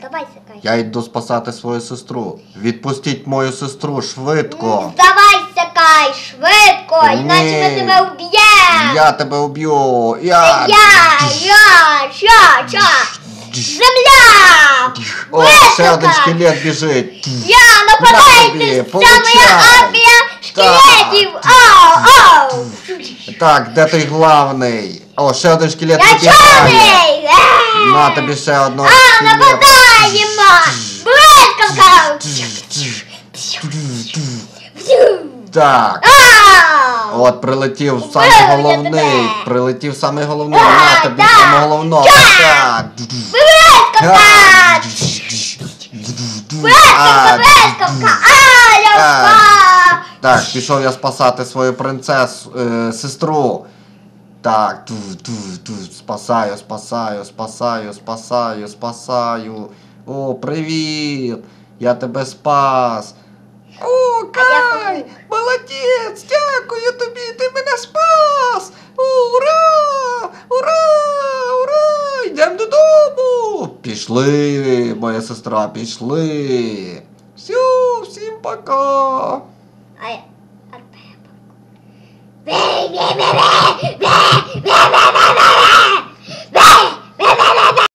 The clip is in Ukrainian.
Давай, Сакай. Я йду спасати свою сестру. Відпустіть мою сестру швидко. Давай, Сакай, швидко, іначе ми тебе вб'ємо. Я тебе уб'ю. Я. Я, я, я, я. Земля! О, ще один скелет біжить. Я На нападайте! Це получай! моя армія шкелетів! Ау, ау! Так, де той главний? О, ще один скелет Я чорний! Е! На тобі ще одного А, нападаємо! Блискавка! Так. От прилетів самий головний. Прилетів самий головний. На тобі так. самого головного. Так. Блискавка! Блискавка! А, я впав! Так, пішов я спасати свою принцесу, е, сестру. Так, ту, ту, спасаю, спасаю, спасаю, спасаю, спасаю. О, привіт! Я тебе спас. О, Кай! Молодець! Дякую тобі! Ти мене спас! О, ура! Ура! Ура! Йдемо додому! Пішли, моя сестра, пішли. Все, всім пока! А я...